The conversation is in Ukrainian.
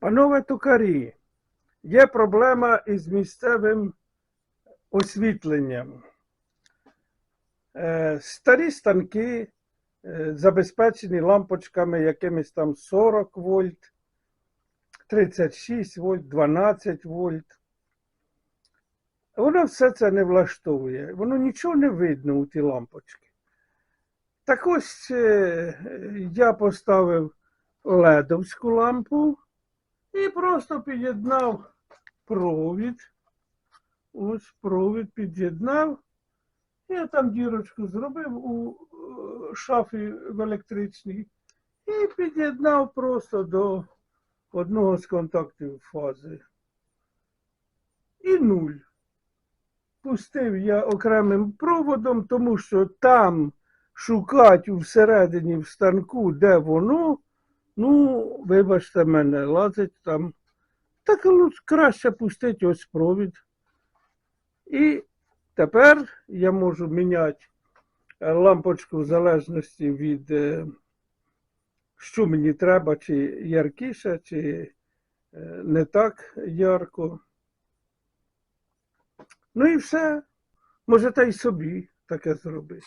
Панове токарі, є проблема із місцевим освітленням. Е, Старі станки е, забезпечені лампочками якимись там 40 вольт, 36 вольт, 12 вольт. Воно все це не влаштовує, воно нічого не видно у ті лампочки. Так ось е, я поставив ледовську лампу і просто під'єднав провід. Ось провід під'єднав. Я там дірочку зробив у е, шафі в електричній і під'єднав просто до одного з контактів фази. І нуль. Пустив я окремим проводом, тому що там шукати всередині в станку, де воно, ну, вибачте мене, лазить там. Так ну, краще пустити ось провід. І тепер я можу міняти е, лампочку в залежності від, е, що мені треба, чи яркіше, чи е, не так ярко. Ну і все. Можете й собі таке зробити.